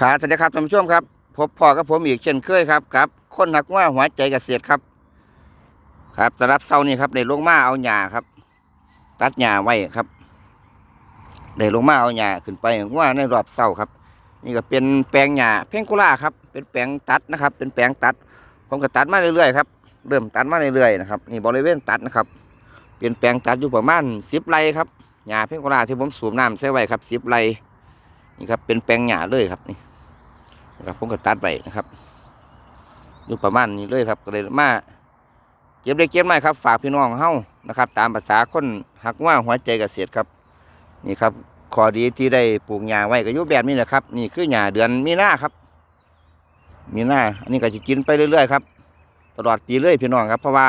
ครับสวัสดีครับท่านผู้ชมครับพบพ่อกับผมอีกเช่นเคยครับกับคนหักว่าหัวใจเกษตรครับ ครับสำหรับเสานี้ครับได้ลงมาเอาหญ้าครับ ตัดหญ้าไว้ครับได้ลงมาเอาหญ้าขึ้นไปว่าในรอบเสาร์ครับ นี่ก็เป็นแปลงหญ้าเพ่งกุล่าครับ เป็นแปลงตัดนะครับ เป็นแปลงตัด ผมก็ตัดมาเรื่อยๆครับเริ่มตัดมาเรื่อยๆนะครับนี่บริเวณตัดนะครับเป็นแปลงตัดอยู่ประมาณสิบไร่ครับหญ้าเพ่งกุล่าที่ผมสูบน้ำใส่ไว้ครับสิบไร่ นี่ครับเป็นแปลงหญ้าเลยครับนี่นะครับผมก็ตัดไปนะครับอยู่ประมาณนี้เลยครับก็เลยมาเก็บได้เก็บไม่ครับ ฝากพี่น้องเฮานะครับ ตามภาษาคนหักว่าหัวใจเกษตรครับ นี่ครับขอดีที่ได้ปลูกหญ้าไว้ก็อยู่แบบนี้แหละครับ นี่คือหญ้าเดือนมีนาครับ มีนาอันนี้ก็จะกินไปเรื่อยๆครับ ตลอดปีเลยพี่น้องครับ เพราะว่า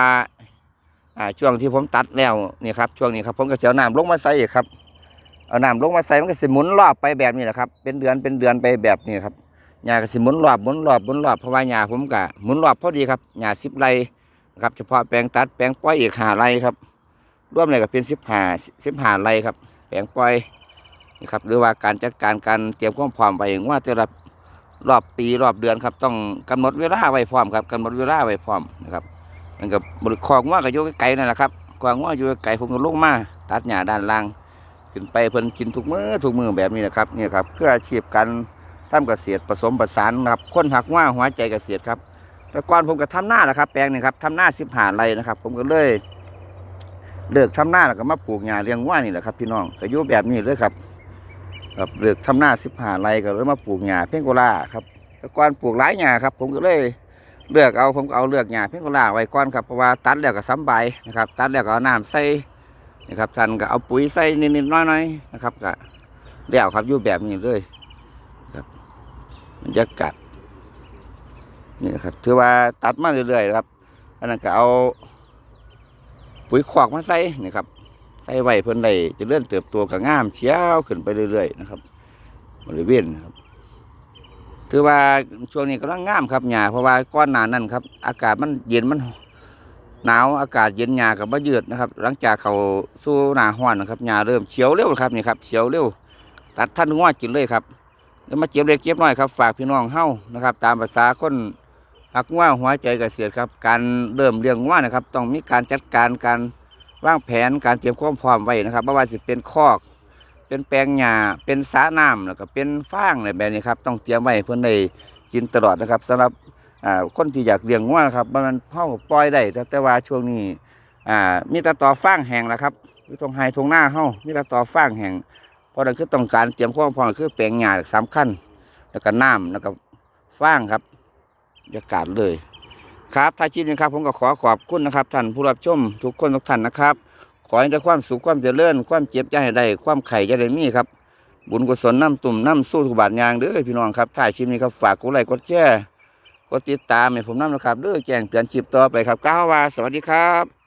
อ่าช่วงที่ผมตัดแล้วนี่ครับ ช่วงนี้ครับผมก็จะเอาน้ำลงมาใส่ครับ เอาน้ำลงมาใส่มันก็สิหมุนรอบไปแบบนี้แหละครับ เป็นเดือนเป็นเดือนไปแบบนี้ครับหญ้าก็สิหมุนรอบหมุนรอบหมุนรอบเพราะว่าหญ้าผมก็หมุนรอบพอดีครับหญ้าสิบไรครับเฉพาะแปลงตัดแปลงปล่อยอีกห้าไรครับร่วมเลยก็เป็นสิบห้าสิบห้าไรครับ แปลงปล่อยนี่ครับหรือว่าการจัดการการเตรียมความพร้อมไปว่าแต่ละรอบปีรอบเดือนครับต้องกำหนดเวลาไว้พร้อมครับกำหนดเวลาไว้พร้อมนะครับมันก็บบริคองว่าก็อยู่ไกลนั่นแหละครับกวางว่าอยู่ไกลผมก็ลงมาตัดหญ้าด้านล่าง ขึ้นไปเพิ่นกินทุกมือทุกมือแบบนี้นะครับเนี่ยครับเพื่ออาชีพการทำเกษตรผสมผสานนะครับคนหักว่าหัวใจเกษตรครับ แต่ก่อนผมก็ทำหน้าแหละครับ แปลงนึงครับทำหน้าสิบหาไรนะครับ ผมก็เลยเลิกทำหน้าแล้วก็มาปลูกหญ้าเลี้ยงว่านี่แหละครับ พี่น้องก็อยู่แบบนี้เลยครับครับเลิกทำหน้าสิบหาไรก็เลยมาปลูกหญ้าเพ่งโกลาครับแต่ก่อนปลูกหลายหญ้าครับ ผมก็เลยเลือกเอาผมก็เอาเลือกหญ้าเพ่งโกลาไว้ก่อนครับเพราะว่าตัดแล้วก็ซ้ำใบนะครับ ตัดแล้วก็เอาน้ำใส่ นะครับท่านก็เอาปุ๋ยใส่นิดๆน้อยๆนะครับก็แล้วครับอยู่แบบนี้เลยครับรรยากาศนี่นะครับถือว่าตัดมาเรื่อยๆครับอันนั้นก็เอา ปุ๋ยขอกมาใส่นี่ครับใส่ไว้เพิ่นได้จะเลื่อนเติบโตกับง่ามเชี่ยวขึ้นไปเรื่อยๆนะครับบริเวณนครับถือว่าช่วงนี้กำลังง่ามครับหญ้าเพราะว่าก้อนหนานั้นครับ อากาศมันเย็นมัน หนาวอากาศเย็นหญ้ากับมะยืดนะครับ หลังจากเขาสู้หนาห้อนนะครับหญ้าเริ่มเขียวเร็วครับนี่ครับเขียวเร็ว ตัดท่านงอกินเลยครับแล้วมาเจ็บเล็กเจ็บน้อยครับฝากพี่น้องเฮานะครับ ตามภาษาคนหักว่าหัวใจเกษตรครับ การเริ่มเลี้ยงว่านะครับ ต้องมีการจัดการการวางแผนการเตรียมความพร้อมไว้นะครับไม่ว่าสิเป็นคอกเป็นแปลงหญ้าเป็นสระน้ำแล้วก็เป็นฟางอะไรแบบนี้ครับ ต้องเตรียมไว้ให้เพื่อนกินตลอดนะครับสำหรับ อ่าคนที่อยากเลี้ยงว่านะครับมันเฮาปล่อยได้แต่ว่าช่วงนี้อ่ามีแต่ต่อฟางแห้งแล้วครับอยู่ตรงไฮตรงหน้าเฮามีแต่ต่อฟางแห้งเพราะนั่นคือต้องการเตรียมความพร้อมคือแปลงหญ้าสำคัญแล้วก็น้ำแล้วก็ฟางครับบรรยากาศเลยครับท้ายคลิปนี้ครับผมก็ขอขอบคุณนะครับท่านผู้รับชมทุกคนทุกท่านนะครับ ขอให้ได้ความสุขความเจริญความเจ็บใจให้ได้ความไข่จะได้มีครับ บุญกุศลน้ำตุ่มน้ำสู้ทุกบาทยางเด้อพี่น้องครับท้ายคลิปนี้ครับฝากกดไลค์กดแชร์ กดติดตามให้ผมน้ำนะครับเด้อแจ้งเตือนคลิปต่อไปครับก้าวว่าสวัสดีครับ